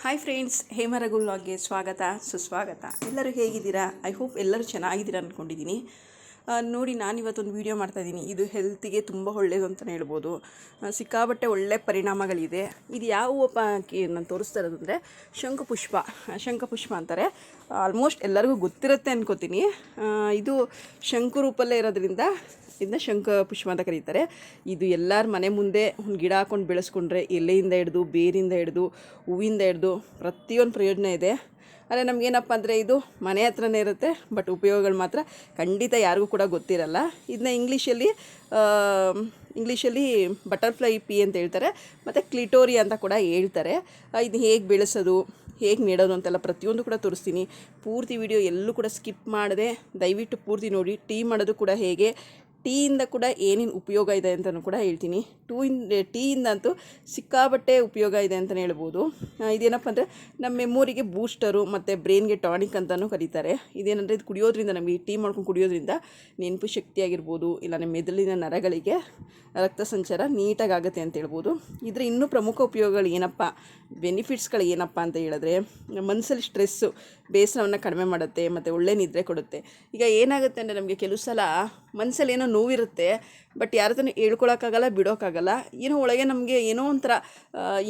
Hi friends ಹೇಮರಗುಲ್ ಸ್ವಾಗತ ಸುಸ್ವಾಗತ. ಎಲ್ಲರೂ ಹೇಗಿದ್ದೀರಾ? ಐ ಹೋಪ್ ಎಲ್ಲರೂ ಚೆನ್ನಾಗಿದ್ದೀರಾ ಅಂದ್ಕೊಂಡಿದ್ದೀನಿ ಆ, ನಾನು ಇವತ್ತೊಂದು ವೀಡಿಯೋ ಮಾಡ್ತಾಯಿದ್ದೀನಿ ಇದು ಹೆಲ್ತಿಗೆ ತುಂಬ ಒಳ್ಳೆಯದು ಅಂತಲೇ ಹೇಳ್ಬೋದು. ಸಿಕ್ಕಾಬಟ್ಟೆ ಒಳ್ಳೆ ಪರಿಣಾಮಗಳಿದೆ. ಇದು ಯಾವ ಹೂವಪ್ಪ ಕಿ ನಾನು ತೋರಿಸ್ತಾ ಇರೋದಂದರೆ ಶಂಖಪುಷ್ಪ ಶಂಖಪುಷ್ಪ ಅಂತಾರೆ. ಆಲ್ಮೋಸ್ಟ್ ಎಲ್ಲರಿಗೂ ಗೊತ್ತಿರುತ್ತೆ ಅನ್ಕೋತೀನಿ. ಇದು ಶಂಕು ರೂಪಲ್ಲೇ ಇರೋದ್ರಿಂದ ಇದನ್ನ ಶಂಖ ಪುಷ್ಪ ಅಂತ ಕರೀತಾರೆ. ಇದು ಎಲ್ಲರ ಮನೆ ಮುಂದೆ ಒಂದು ಗಿಡ ಹಾಕೊಂಡು ಬೆಳೆಸ್ಕೊಂಡ್ರೆ ಎಲೆಯಿಂದ ಹಿಡ್ದು ಬೇರಿಂದ ಹಿಡ್ದು ಹೂವಿಂದ ಹಿಡ್ದು ಪ್ರತಿಯೊಂದು ಪ್ರಯೋಜನ ಇದೆ. ಆದರೆ ನಮಗೇನಪ್ಪ ಅಂದರೆ ಇದು ಮನೆ ಹತ್ರನೇ ಇರುತ್ತೆ ಬಟ್ ಉಪಯೋಗಗಳು ಮಾತ್ರ ಖಂಡಿತ ಯಾರಿಗೂ ಕೂಡ ಗೊತ್ತಿರಲ್ಲ. ಇದನ್ನ ಇಂಗ್ಲೀಷಲ್ಲಿ ಇಂಗ್ಲೀಷಲ್ಲಿ ಬಟರ್ಫ್ಲೈ ಪಿ ಅಂತ ಹೇಳ್ತಾರೆ, ಮತ್ತು ಕ್ಲಿಟೋರಿ ಅಂತ ಕೂಡ ಹೇಳ್ತಾರೆ. ಇದನ್ನ ಹೇಗೆ ಬೆಳೆಸೋದು, ಹೇಗೆ ನೆಡೋದು ಅಂತೆಲ್ಲ ಪ್ರತಿಯೊಂದು ಕೂಡ ತೋರಿಸ್ತೀನಿ. ಪೂರ್ತಿ ವಿಡಿಯೋ ಎಲ್ಲೂ ಕೂಡ ಸ್ಕಿಪ್ ಮಾಡದೆ, ದಯವಿಟ್ಟು ಪೂರ್ತಿ ನೋಡಿ ಟೀ ಮಾಡೋದು ಕೂಡ ಹೇಗೆ ಟೀಯಿಂದ ಕೂಡ ಏನೇನು ಉಪಯೋಗ ಇದೆ ಅಂತಲೂ ಕೂಡ ಹೇಳ್ತೀನಿ. ಟೂ ಇನ್ ಟೀಯಿಂದ ಅಂತೂ ಸಿಕ್ಕಾಬಟ್ಟೆ ಉಪಯೋಗ ಇದೆ ಅಂತಲೇ ಹೇಳ್ಬೋದು. ಇದೇನಪ್ಪ ಅಂದರೆ ನಮ್ಮ ಮೆಮೊರಿಗೆ ಬೂಸ್ಟರು ಮತ್ತು ಬ್ರೈನ್ಗೆ ಟಾನಿಕ್ ಅಂತಲೂ ಕರೀತಾರೆ. ಇದೇನಂದರೆ ಇದು ಕುಡಿಯೋದ್ರಿಂದ ನಮಗೆ ಟೀ ಮಾಡ್ಕೊಂಡು ಕುಡಿಯೋದ್ರಿಂದ ನೆನಪು ಶಕ್ತಿ ಆಗಿರ್ಬೋದು ಇಲ್ಲ ನಮ್ಮ ಮೆದುಳಿನ ನರಗಳಿಗೆ ರಕ್ತ ಸಂಚಾರ ನೀಟಾಗಿ ಆಗುತ್ತೆ ಅಂತ ಹೇಳ್ಬೋದು. ಇದರ ಇನ್ನೂ ಪ್ರಮುಖ ಉಪಯೋಗಗಳು ಏನಪ್ಪ, ಬೆನಿಫಿಟ್ಸ್ಗಳು ಏನಪ್ಪ ಅಂತ ಹೇಳಿದ್ರೆ ಮನಸ್ಸಲ್ಲಿ ಸ್ಟ್ರೆಸ್ಸು ಬೇಸರವನ್ನು ಕಡಿಮೆ ಮಾಡುತ್ತೆ, ಮತ್ತು ಒಳ್ಳೆ ನಿದ್ರೆ ಕೊಡುತ್ತೆ. ಈಗ ಏನಾಗುತ್ತೆ ಅಂದರೆ ನಮಗೆ ಕೆಲವು ಸಲ ಮನಸ್ಸಲ್ಲಿ ಏನೋ ನೋವಿರುತ್ತೆ ಬಟ್ ಯಾರ ಹತ್ರನೂ ಹೇಳ್ಕೊಳಕ್ಕಾಗಲ್ಲ, ಬಿಡೋಕ್ಕಾಗಲ್ಲ. ಏನೋ ಒಳಗೆ ನಮಗೆ ಏನೋ ಒಂಥರ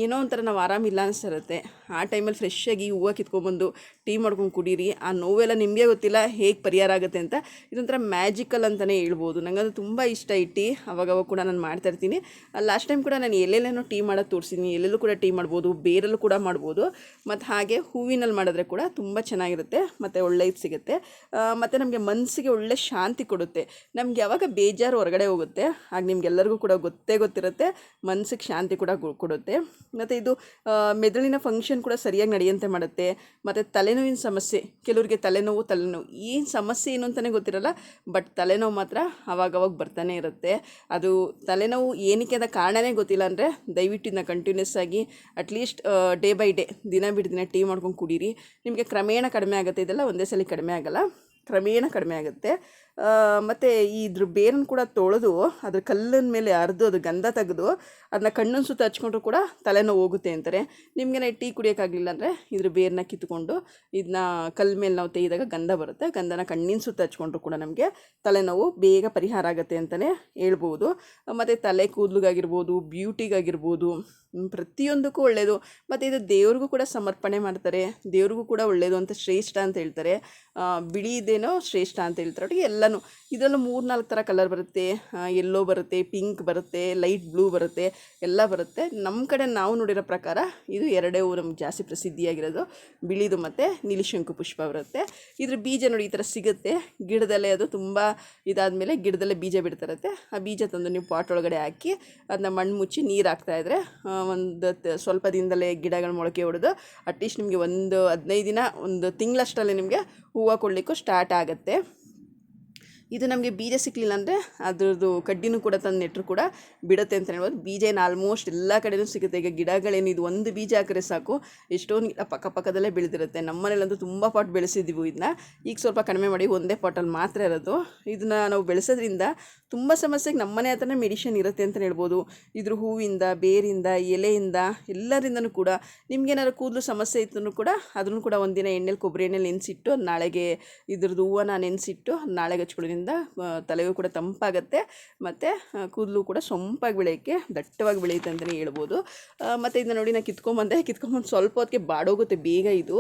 ಏನೋ ಒಂಥರ ನಾವು ಆರಾಮಿಲ್ಲ ಅನಿಸ್ತಿರುತ್ತೆ ಆ ಟೈಮಲ್ಲಿ ಫ್ರೆಶ್ ಆಗಿ ಹೂವು ಕಿತ್ಕೊಂಡ್ಬಂದು ಟೀ ಮಾಡ್ಕೊಂಡು ಕುಡೀರಿ. ಆ ನೋವೆಲ್ಲ ನಿಮಗೆ ಗೊತ್ತಿಲ್ಲ, ಹೇಗೆ ಪರಿಹಾರ ಆಗುತ್ತೆ ಅಂತ ಇದೊಂಥರ ಮ್ಯಾಜಿಕಲ್ ಅಂತಲೇ ಹೇಳ್ಬೋದು. ನನಗದು ತುಂಬ ಇಷ್ಟ ಈ ಟೀ. ಅವಾಗವಾಗ ಕೂಡ ನಾನು ಮಾಡ್ತಾ ಇರ್ತೀನಿ. ಲಾಸ್ಟ್ ಟೈಮ್ ಕೂಡ ನಾನು ಎಲ್ಲೆಲ್ಲೇನೋ ಟೀ ಮಾಡೋದು ತೋರಿಸಿದ್ದೀನಿ ಎಲ್ಲೆಲ್ಲೂ ಕೂಡ ಟೀ ಮಾಡ್ಬೋದು, ಬೇರಲ್ಲೂ ಕೂಡ ಮಾಡ್ಬೋದು. ಮತ್ತು ಹಾಗೆ ಹೂವಿನಲ್ಲಿ ಮಾಡಿದ್ರೆ ಕೂಡ ತುಂಬ ಚೆನ್ನಾಗಿರುತ್ತೆ, ಮತ್ತು ಒಳ್ಳೆಯದು ಸಿಗುತ್ತೆ. ಮತ್ತು ನಮಗೆ ಮನಸ್ಸಿಗೆ ಒಳ್ಳೆ ಶಾಂತಿ ಕೊಡುತ್ತೆ. ನಮ್ಗೆ ಯಾವಾಗ ಬೇಜಾರು ಹೊರಗಡೆ ಹೋಗುತ್ತೆ, ಆಗ ನಿಮ್ಗೆಲ್ಲರಿಗೂ ಕೂಡ ಗೊತ್ತೇ ಗೊತ್ತಿರುತ್ತೆ ಮನಸ್ಸಿಗೆ ಶಾಂತಿ ಕೂಡ ಕೊಡುತ್ತೆ. ಮತ್ತು ಇದು ಮೆದುಳಿನ ಫಂಕ್ಷನ್ ಕೂಡ ಸರಿಯಾಗಿ ನಡೆಯುವಂತೆ ಮಾಡುತ್ತೆ. ಮತ್ತು ತಲೆನೋವಿನ ಸಮಸ್ಯೆ, ಕೆಲವರಿಗೆ ತಲೆನೋವು ತಲೆನೋವು ಏನು ಸಮಸ್ಯೆ ಏನು ಅಂತಲೇ ಗೊತ್ತಿರಲ್ಲ, ಬಟ್ ತಲೆನೋವು ಮಾತ್ರ ಅವಾಗವಾಗ ಬರ್ತಾನೆ ಇರುತ್ತೆ. ಅದು ತಲೆನೋವು ಏನಕ್ಕೆ ಅದ ಕಾರಣನೇ ಗೊತ್ತಿಲ್ಲ ಅಂದರೆ, ದಯವಿಟ್ಟು ಇದನ್ನ ಕಂಟಿನ್ಯೂಸ್ ಆಗಿ ಅಟ್ಲೀಸ್ಟ್ ಡೇ ಬೈ ಡೇ ದಿನ ಬಿಟ್ಟು ಟೀ ಮಾಡ್ಕೊಂಡು ಕುಡೀರಿ. ನಿಮಗೆ ಕ್ರಮೇಣ ಕಡಿಮೆ ಆಗುತ್ತೆ ಇದೆಲ್ಲ ಒಂದೇ ಸಲ ಕಡಿಮೆ ಆಗಲ್ಲ. ಕ್ರಮೇಣ ಕಡಿಮೆ ಆಗುತ್ತೆ. ಮತ್ತು ಇದ್ರ ಬೇರನ್ನು ಕೂಡ ತೊಳೆದು ಅದ್ರ ಕಲ್ಲಿನ ಮೇಲೆ ಅರ್ದು ಅದು ಗಂಧ ತೆಗೆದು ಅದನ್ನ ಕಣ್ಣಿನ ಸುತ್ತ ಹಚ್ಕೊಂಡ್ರು ಕೂಡ ತಲೆನೋವು ಹೋಗುತ್ತೆ ಅಂತಾರೆ. ನಿಮಗೆ ಟೀ ಕುಡಿಯೋಕ್ಕಾಗಲಿಲ್ಲ ಅಂದರೆ ಇದ್ರ ಬೇರನ್ನ ಕಿತ್ಕೊಂಡು ಇದನ್ನ ಕಲ್ಲ ಮೇಲೆ ನಾವು ತೆಗೆದಾಗ ಗಂಧ ಬರುತ್ತೆ. ಗಂಧನ ಕಣ್ಣಿನ ಸುತ್ತ ಹಚ್ಕೊಂಡ್ರು ಕೂಡ ನಮಗೆ ತಲೆನೋವು ಬೇಗ ಪರಿಹಾರ ಆಗುತ್ತೆ ಅಂತಲೇ ಹೇಳ್ಬೋದು. ಮತ್ತು ತಲೆ ಕೂದಲಿಗಾಗಿರ್ಬೋದು, ಬ್ಯೂಟಿಗಾಗಿರ್ಬೋದು ಪ್ರತಿಯೊಂದಕ್ಕೂ ಒಳ್ಳೆಯದು ಮತ್ತು ಇದು ದೇವ್ರಿಗೂ ಕೂಡ ಸಮರ್ಪಣೆ ಮಾಡ್ತಾರೆ. ದೇವ್ರಿಗೂ ಕೂಡ ಒಳ್ಳೆಯದು ಅಂತ ಶ್ರೇಷ್ಠ ಅಂತ ಹೇಳ್ತಾರೆ. ಬಿಳಿ ಇದೇನೋ ಶ್ರೇಷ್ಠ ಅಂತ ಹೇಳ್ತಾರೆ. ಒಟ್ಟಿಗೆ ಎಲ್ಲನೂ. ಇದರಲ್ಲೂ ಮೂರು ನಾಲ್ಕು ಥರ ಕಲರ್ ಬರುತ್ತೆ. ಎಲ್ಲೋ ಬರುತ್ತೆ ಪಿಂಕ್ ಬರುತ್ತೆ ಲೈಟ್ ಬ್ಲೂ ಬರುತ್ತೆ, ಎಲ್ಲ ಬರುತ್ತೆ. ನಮ್ಮ ಕಡೆ ನಾವು ನೋಡಿರೋ ಪ್ರಕಾರ ಇದು ಎರಡೇ ಹೂ ನಮ್ಗೆ ಜಾಸ್ತಿ ಪ್ರಸಿದ್ಧಿಯಾಗಿರೋದು. ಬಿಳಿದು ಮತ್ತು ನೀಲಿಶಂಕು ಪುಷ್ಪ ಬರುತ್ತೆ. ಇದ್ರ ಬೀಜ ನೋಡಿ ಈ ಥರ ಸಿಗುತ್ತೆ. ಗಿಡದಲ್ಲೇ ಅದು ತುಂಬ ಇದಾದಮೇಲೆ ಗಿಡದಲ್ಲೇ ಬೀಜ ಬಿಡ್ತಿರುತ್ತೆ ಆ ಬೀಜ ತಂದು ನೀವು ಪಾಟ್ ಒಳಗಡೆ ಹಾಕಿ ಅದನ್ನ ಮಣ್ಣು ಮುಚ್ಚಿ ನೀರು ಹಾಕ್ತಾಯಿದ್ರೆ ಒಂದು ಸ್ವಲ್ಪ ದಿನದಲ್ಲೇ ಗಿಡಗಳು ಮೊಳಕೆ ಹೊಡೆದು ಅಟ್ಲೀಸ್ಟ್ ನಿಮಗೆ ಒಂದು ಹದಿನೈದು ದಿನ, ಒಂದು ತಿಂಗಳಷ್ಟರಲ್ಲಿ ನಿಮಗೆ ಹೂವು ಕೊಡಲಿಕ್ಕೂ ಸ್ಟಾರ್ಟ್ ಆಗುತ್ತೆ. ಇದು ನಮಗೆ ಬೀಜ ಸಿಕ್ಕಲಿಲ್ಲ ಅಂದರೆ ಅದ್ರದ್ದು ಕಡ್ಡಿನೂ ಕೂಡ ತಂದು ನೆಟ್ಟರು ಕೂಡ ಬಿಡುತ್ತೆ ಅಂತ ಹೇಳ್ಬೋದು. ಬೀಜ ಏನು ಆಲ್ಮೋಸ್ಟ್ ಎಲ್ಲ ಕಡೆಯೂ ಸಿಗುತ್ತೆ. ಈಗ ಗಿಡಗಳೇನು ಇದು ಒಂದು ಬೀಜ ಹಾಕಿದ್ರೆ ಸಾಕು. ಎಷ್ಟೊಂದು ಗಿಡ ಪಕ್ಕಪಕ್ಕದಲ್ಲೇ ಬೆಳೆದಿರುತ್ತೆ. ನಮ್ಮನೇಲಂತೂ ತುಂಬ ಪಾಟ್ ಬೆಳೆಸಿದ್ದೀವಿ ಇದನ್ನ ಈಗ ಸ್ವಲ್ಪ ಕಡಿಮೆ ಮಾಡಿ ಒಂದೇ ಪಾಟಲ್ಲಿ ಮಾತ್ರ ಇರೋದು. ಇದನ್ನ ನಾವು ಬೆಳೆಸೋದ್ರಿಂದ ತುಂಬ ಸಮಸ್ಯೆಗೆ ನಮ್ಮ ಮನೆ ಹತ್ರನೇ ಮೆಡಿಷನ್ ಇರುತ್ತೆ ಅಂತಲೇ ಹೇಳ್ಬೋದು. ಇದ್ರ ಹೂವಿಂದ, ಬೇರಿಂದ, ಎಲೆಯಿಂದ ಎಲ್ಲರಿಂದನೂ ಕೂಡ ನಿಮ್ಗೇನಾದ್ರು ಕೂದಲು ಸಮಸ್ಯೆ ಇತ್ತು ಕೂಡ ಅದನ್ನು ಕೂಡ ಒಂದಿನ ಎಣ್ಣೆಲಿ ಕೊಬ್ಬರಿ ಎಣ್ಣೆಲಿ ನೆನೆಸಿಟ್ಟು ನಾಳೆಗೆ ಇದ್ರದ್ದು ಹೂವನ್ನ ನೆನೆಸಿಟ್ಟು ನಾಳೆಗೆ ಹಚ್ಕೊಳ್ಳೋದ್ರಿಂದ ಆ, ತಲೆಗೂ ಕೂಡ ತಂಪಾಗುತ್ತೆ. ಮತ್ತು ಕೂದಲು ಕೂಡ ಸೊಂಪಾಗಿ ಬೆಳೆಯೋಕ್ಕೆ ದಟ್ಟವಾಗಿ ಬೆಳೆಯುತ್ತೆ ಅಂತಲೇ ಹೇಳ್ಬೋದು. ಮತ್ತು ಇದನ್ನ ನೋಡಿ ನಾನು ಕಿತ್ಕೊಂಬಂದೆ ಕಿತ್ಕೊಂಬಂದು ಸ್ವಲ್ಪ ಹೊತ್ತಿಗೆ ಬಾಡೋಗುತ್ತೆ ಬೇಗ ಇದು.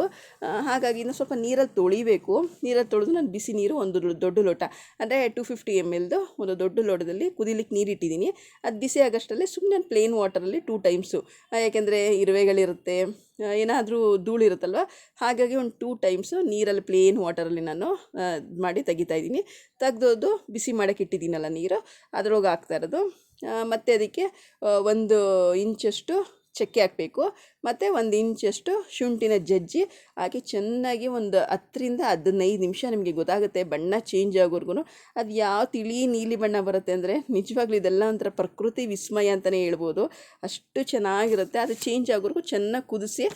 ಹಾಗಾಗಿ ಇನ್ನು ಸ್ವಲ್ಪ ನೀರಲ್ಲಿ ತೊಳಿಬೇಕು. ನೀರಲ್ಲಿ ತೊಳೆದು ನಾನು ಬಿಸಿ ನೀರು ಒಂದು ದೊಡ್ಡ ಲೋಟ ಅಂದರೆ ಟು ಫಿಫ್ಟಿ ಎಂ ಎಲ್ದು ಒಂದು ದೊಡ್ಡ ಲೋಟದಲ್ಲಿ ಕುದಿಲಿಕ್ಕೆ ನೀರು ಇಟ್ಟಿದ್ದೀನಿ ಅದು ಬಿಸಿ ಆಗೋಷ್ಟರಲ್ಲಿ ಸುಮ್ಮನೆ ಪ್ಲೇನ್ ವಾಟರಲ್ಲಿ ಟೂ ಟೈಮ್ಸು ಯಾಕೆಂದರೆ ಇರುವೆಗಳಿರುತ್ತೆ ಏನಾದರೂ ಧೂಳಿರುತ್ತಲ್ವ ಹಾಗಾಗಿ ಒಂದು ಟೂ ಟೈಮ್ಸು ನೀರಲ್ಲಿ ಪ್ಲೇನ್ ವಾಟರಲ್ಲಿ ನಾನು ಮಾಡಿ ತೆಗಿತಾ ಇದ್ದೀನಿ. ತೆಗ್ದೋದು ಬಿಸಿ ಮಾಡೋಕ್ಕೆ ಇಟ್ಟಿದ್ದೀನಲ್ಲ ನೀರು. ಅದ್ರೊಳಗೆ ಹಾಕ್ತಾ ಇರೋದು. ಮತ್ತು ಅದಕ್ಕೆ ಒಂದು ಇಂಚಷ್ಟು ಚಕ್ಕೆ ಹಾಕಬೇಕು. ಮತ್ತು ಒಂದು ಇಂಚಷ್ಟು ಶುಂಠಿನ ಜಜ್ಜಿ ಹಾಕಿ ಚೆನ್ನಾಗಿ ಒಂದು ಹತ್ತರಿಂದ ಹದಿನೈದು ನಿಮಿಷ ನಿಮಗೆ ಗೊತ್ತಾಗುತ್ತೆ ಬಣ್ಣ ಚೇಂಜ್ ಆಗೋರ್ಗು ಅದು ಯಾವ ತಿಳಿ ನೀಲಿ ಬಣ್ಣ ಬರುತ್ತೆ ಅಂದರೆ ನಿಜವಾಗ್ಲೂ ಇದೆಲ್ಲ ಒಂಥರ ಪ್ರಕೃತಿ ವಿಸ್ಮಯ ಅಂತಲೇ ಹೇಳ್ಬೋದು. ಅಷ್ಟು ಚೆನ್ನಾಗಿರುತ್ತೆ. ಅದು ಚೇಂಜ್ ಆಗೋರ್ಗು ಚೆನ್ನಾಗಿ ಕುದಿಸಿ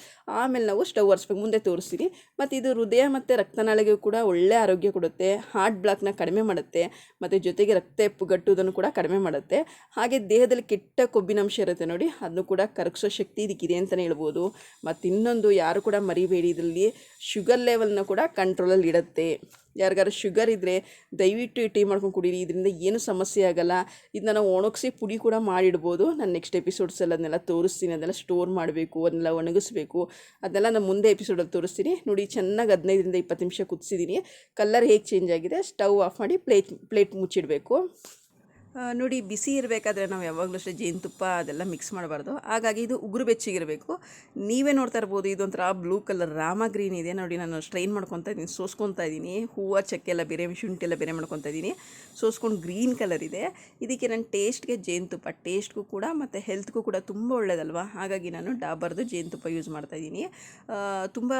ಆಮೇಲೆ ನಾವು ಸ್ಟವ್ ಒರೆಸ್ಬೇಕು. ಮುಂದೆ ತೋರಿಸ್ತೀನಿ. ಮತ್ತು ಇದು ಹೃದಯ ಮತ್ತು ರಕ್ತನಾಳಿಗೆ ಕೂಡ ಒಳ್ಳೆ ಆರೋಗ್ಯ ಕೊಡುತ್ತೆ. ಹಾರ್ಟ್ ಬ್ಲಾಕ್ನ ಕಡಿಮೆ ಮಾಡುತ್ತೆ. ಮತ್ತು ಜೊತೆಗೆ ರಕ್ತ ಹೆಪ್ಪುಗಟ್ಟುವುದನ್ನು ಕೂಡ ಕಡಿಮೆ ಮಾಡುತ್ತೆ. ಹಾಗೆ ದೇಹದಲ್ಲಿ ಕೆಟ್ಟ ಕೊಬ್ಬಿನಂಶ ಇರುತ್ತೆ ನೋಡಿ. ಅದನ್ನು ಕೂಡ ಕರಗಿಸೋ ಶಕ್ತಿ ಇದಕ್ಕಿದೆ ಅಂತಲೇ ಹೇಳ್ಬೋದು. ಮತ್ತು ಇನ್ನೊಂದು ಯಾರು ಕೂಡ ಮರಿಬೇಡಿ, ಇದರಲ್ಲಿ ಶುಗರ್ ಲೆವೆಲ್ನ ಕೂಡ ಕಂಟ್ರೋಲಲ್ಲಿ ಇಡುತ್ತೆ. ಯಾರಿಗಾರು ಶುಗರ್ ಇದ್ದರೆ ದಯವಿಟ್ಟು ಟೀ ಮಾಡ್ಕೊಂಡು ಕುಡೀರಿ. ಇದರಿಂದ ಏನು ಸಮಸ್ಯೆ ಆಗಲ್ಲ. ಇದನ್ನ ನಾವು ಒಣಗಿಸಿ ಪುಡಿ ಕೂಡ ಮಾಡಿಡ್ಬೋದು. ನಾನು ನೆಕ್ಸ್ಟ್ ಎಪಿಸೋಡ್ಸಲ್ಲಿ ಅದನ್ನೆಲ್ಲ ತೋರಿಸ್ತೀನಿ. ಅದನ್ನೆಲ್ಲ ಸ್ಟೋರ್ ಮಾಡಬೇಕು, ಅದನ್ನೆಲ್ಲ ಒಣಗಿಸ್ಬೇಕು. ಅದನ್ನೆಲ್ಲ ನಾನು ಮುಂದೆ ಎಪಿಸೋಡಲ್ಲಿ ತೋರಿಸ್ತೀನಿ. ನೋಡಿ, ಚೆನ್ನಾಗಿ ಹದಿನೈದರಿಂದ ಇಪ್ಪತ್ತು ನಿಮಿಷ ಕುದಿಸಿದ್ದೀನಿ ಕಲರ್ ಹೇಗೆ ಚೇಂಜ್ ಆಗಿದೆ ಸ್ಟವ್ ಆಫ್ ಮಾಡಿ ಪ್ಲೇಟ್ ಪ್ಲೇಟ್ ಮುಚ್ಚಿಡಬೇಕು. ನೋಡಿ, ಬಿಸಿ ಇರಬೇಕಾದ್ರೆ ನಾವು ಯಾವಾಗಲೂ ಅಷ್ಟೇ ಜೇನುತುಪ್ಪ ಅದೆಲ್ಲ ಮಿಕ್ಸ್ ಮಾಡಬಾರ್ದು. ಹಾಗಾಗಿ ಇದು ಉಗುರು ಬೆಚ್ಚಗಿರಬೇಕು. ನೀವೇ ನೋಡ್ತಾ ಇರ್ಬೋದು, ಇದೊಂಥರ ಬ್ಲೂ ಕಲರ್ ರಾಮ ಗ್ರೀನ್ ಇದೆ. ನೋಡಿ, ನಾನು ಸ್ಟ್ರೈನ್ ಮಾಡ್ಕೊತಾ ಇದ್ದೀನಿ, ಸೋಸ್ಕೊತಾ ಇದ್ದೀನಿ. ಹೂವು, ಚಕ್ಕೆ ಎಲ್ಲ ಬೇರೆ, ಶುಂಠಿ ಎಲ್ಲ ಬೇರೆ ಮಾಡ್ಕೊತಾ ಇದ್ದೀನಿ. ಸೋಸ್ಕೊಂಡು ಗ್ರೀನ್ ಕಲರ್ ಇದೆ. ಇದಕ್ಕೆ ನನ್ನ ಟೇಸ್ಟ್ಗೆ ಜೇನುತುಪ್ಪ ಟೇಸ್ಟ್ಗೂ ಕೂಡ ಮತ್ತು ಹೆಲ್ತ್ಗೂ ಕೂಡ ತುಂಬ ಒಳ್ಳೇದಲ್ವಾ? ಹಾಗಾಗಿ ನಾನು ಡಾಬರ್ದು ಜೇನುತುಪ್ಪ ಯೂಸ್ ಮಾಡ್ತಾ ಇದ್ದೀನಿ. ತುಂಬ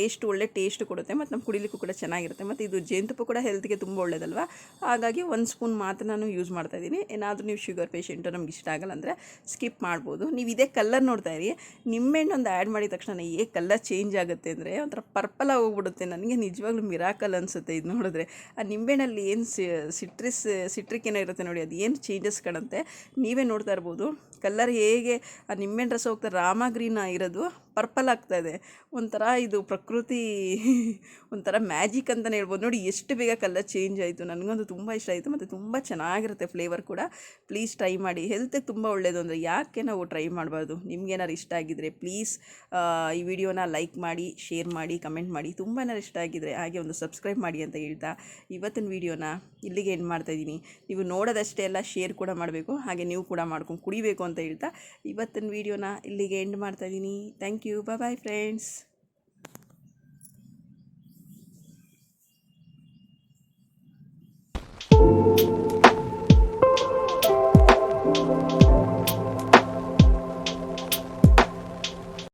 ಟೇಸ್ಟ್ ಒಳ್ಳೆ ಟೇಸ್ಟ್ ಕೊಡುತ್ತೆ. ಮತ್ತು ನಮ್ಮ ಕುಡಿಲಿಕ್ಕೂ ಕೂಡ ಚೆನ್ನಾಗಿರುತ್ತೆ. ಮತ್ತು ಇದು ಜೇನುತುಪ್ಪ ಕೂಡ ಹೆಲ್ತ್ಗೆ ತುಂಬ ಒಳ್ಳೇದಲ್ವಾ? ಹಾಗಾಗಿ ಒಂದು ಸ್ಪೂನ್ ಮಾತ್ರ ನಾನು ಯೂಸ್ ಮಾಡ್ತಾ ಇದ್ದೀನಿ. ಏನಾದರೂ ನೀವು ಶುಗರ್ ಪೇಷೆಂಟು ನಮ್ಗೆ ಇಷ್ಟ ಆಗಲ್ಲ ಅಂದರೆ ಸ್ಕಿಪ್ ಮಾಡ್ಬೋದು. ನೀವು ಇದೇ ಕಲರ್ ನೋಡ್ತಾ ಇರಿ. ನಿಂಬೆಹಣ್ಣು ಒಂದು ಆ್ಯಡ್ ಮಾಡಿದ ತಕ್ಷಣ ಏ ಕಲ್ಲರ್ ಚೇಂಜ್ ಆಗುತ್ತೆ ಅಂದರೆ ಒಂಥರ ಪರ್ಪಲ್ ಆಗೋಗ್ಬಿಡುತ್ತೆ. ನನಗೆ ನಿಜವಾಗ್ಲೂ ಮಿರಾಕಲ್ ಅನಿಸುತ್ತೆ ಇದು ನೋಡಿದ್ರೆ. ಆ ನಿಂಬೆಹಣ್ಣಲ್ಲಿ ಏನು ಸಿಟ್ರಿಸ್, ಸಿಟ್ರಿಕ್ ಏನೋ ಇರುತ್ತೆ ನೋಡಿ, ಅದು ಏನು ಚೇಂಜಸ್ ಕಾಣುತ್ತೆ. ನೀವೇ ನೋಡ್ತಾ ಇರ್ಬೋದು. ಕಲ್ಲರ್ ಹೇಗೆ, ಆ ನಿಂಬೆಹಣ್ಣು ರಸ ಹೋಗ್ತಾ ರಾಮ ಗ್ರೀನ್ ಇರೋದು. ಪರ್ಪಲ್ ಆಗ್ತಾ ಇದೆ. ಒಂಥರ ಇದು ಪ್ರಕೃತಿ, ಒಂಥರ ಮ್ಯಾಜಿಕ್ ಅಂತಲೇ ಹೇಳ್ಬೋದು. ನೋಡಿ ಎಷ್ಟು ಬೇಗ ಕಲರ್ ಚೇಂಜ್ ಆಯಿತು. ನನಗಂತೂ ತುಂಬ ಇಷ್ಟ ಆಯಿತು. ಮತ್ತು ತುಂಬ ಚೆನ್ನಾಗಿರುತ್ತೆ ಫ್ಲೇವರ್ ಕೂಡ. ಪ್ಲೀಸ್ ಟ್ರೈ ಮಾಡಿ. ಹೆಲ್ತಿಗೆ ತುಂಬ ಒಳ್ಳೆಯದು ಅಂದರೆ ಯಾಕೆ ನಾವು ಟ್ರೈ ಮಾಡಬಾರ್ದು? ನಿಮ್ಗೇನಾರು ಇಷ್ಟ ಆಗಿದ್ದರೆ ಪ್ಲೀಸ್ ಈ ವಿಡಿಯೋನ ಲೈಕ್ ಮಾಡಿ, ಶೇರ್ ಮಾಡಿ, ಕಮೆಂಟ್ ಮಾಡಿ. ತುಂಬ ಇಷ್ಟ ಆಗಿದ್ದರೆ ಹಾಗೆ ಒಂದು ಸಬ್ಸ್ಕ್ರೈಬ್ ಮಾಡಿ ಅಂತ ಹೇಳ್ತಾ ಇವತ್ತಿನ ವಿಡಿಯೋನ ಇಲ್ಲಿಗೆ ಎಂಡ್ ಮಾಡ್ತಾಯಿದ್ದೀನಿ ನೀವು ನೋಡೋದಷ್ಟೇ ಎಲ್ಲ ಶೇರ್ ಕೂಡ ಮಾಡಬೇಕು. ಹಾಗೆ ನೀವು ಕೂಡ ಮಾಡ್ಕೊಂಡು ಕುಡಿಬೇಕು ಅಂತ ಹೇಳ್ತಾ ಇವತ್ತಿನ ವಿಡಿಯೋನ ಇಲ್ಲಿಗೆ ಎಂಡ್ ಮಾಡ್ತಾಯಿದ್ದೀನಿ ಥ್ಯಾಂಕ್ ಯು ಬಾಯ್ ಫ್ರೆಂಡ್ಸ್